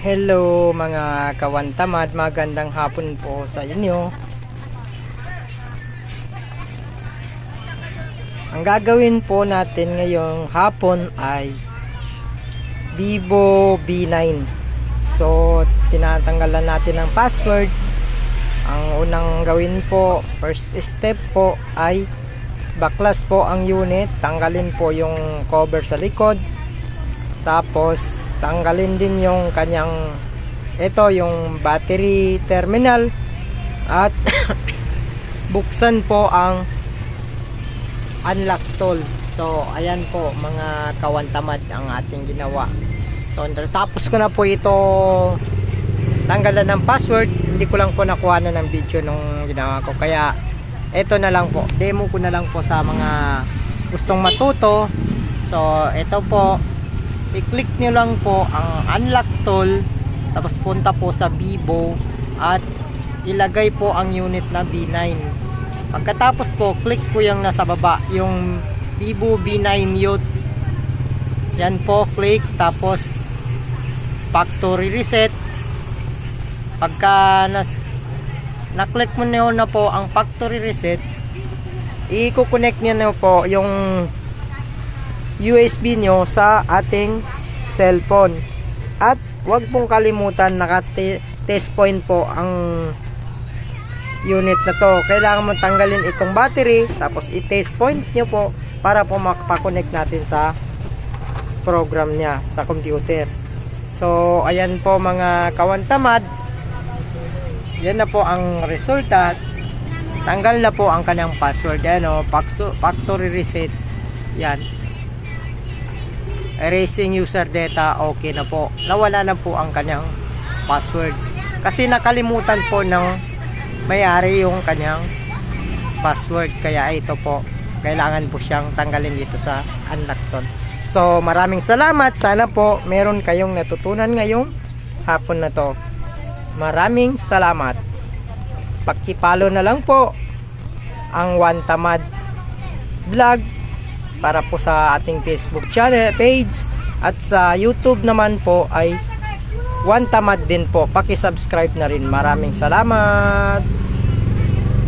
Hello mga kawantamad, magandang hapon po sa inyo. Ang gagawin po natin ngayong hapon ay Vivo B9. So, tinatanggalan natin ang password. Ang unang gawin po, first step po ay baklas po ang unit. Tanggalin po yung cover sa likod. Tapos, tanggalin din yung kanyang ito yung battery terminal at buksan po ang unlock tool. So, ayan po mga kawantamad ang ating ginawa. So, tapos ko na po ito tanggalan ng password. Hindi ko lang po nakuha na ng video nung ginawa ko. Kaya, ito na lang po. Demo ko na lang po sa mga gustong matuto. So, ito po. I-click nyo lang po ang unlock tool. Tapos punta po sa Vivo. At ilagay po ang unit na B9. Pagkatapos po, click po yung nasa baba, yung Vivo B9 Youth. Yan po, click. Tapos, factory reset. Pagka nas, na-click mo na po ang factory reset, i-connect nyo na po yung USB nyo sa ating cellphone. At huwag pong kalimutan, naka-test point po ang unit na to. Kailangan mo tanggalin itong battery, tapos i-test point nyo po para po makapakonect natin sa program niya sa computer. So, ayan po mga kawantamad. Yan na po ang resulta. Tanggal na po ang kanyang password. Yan o, factory reset. Yan. Erasing user data, okay na po. Nawala na po ang kanyang password. Kasi nakalimutan po ng may-ari yung kanyang password. Kaya ito po, kailangan po siyang tanggalin dito sa unlock tool. So, maraming salamat. Sana po meron kayong natutunan ngayong hapon na to. Maraming salamat. Pakipalo na lang po ang One Tamad vlog para po sa ating Facebook channel page at sa YouTube naman po ay One Tamad din po. Paki-subscribe na rin. Maraming salamat.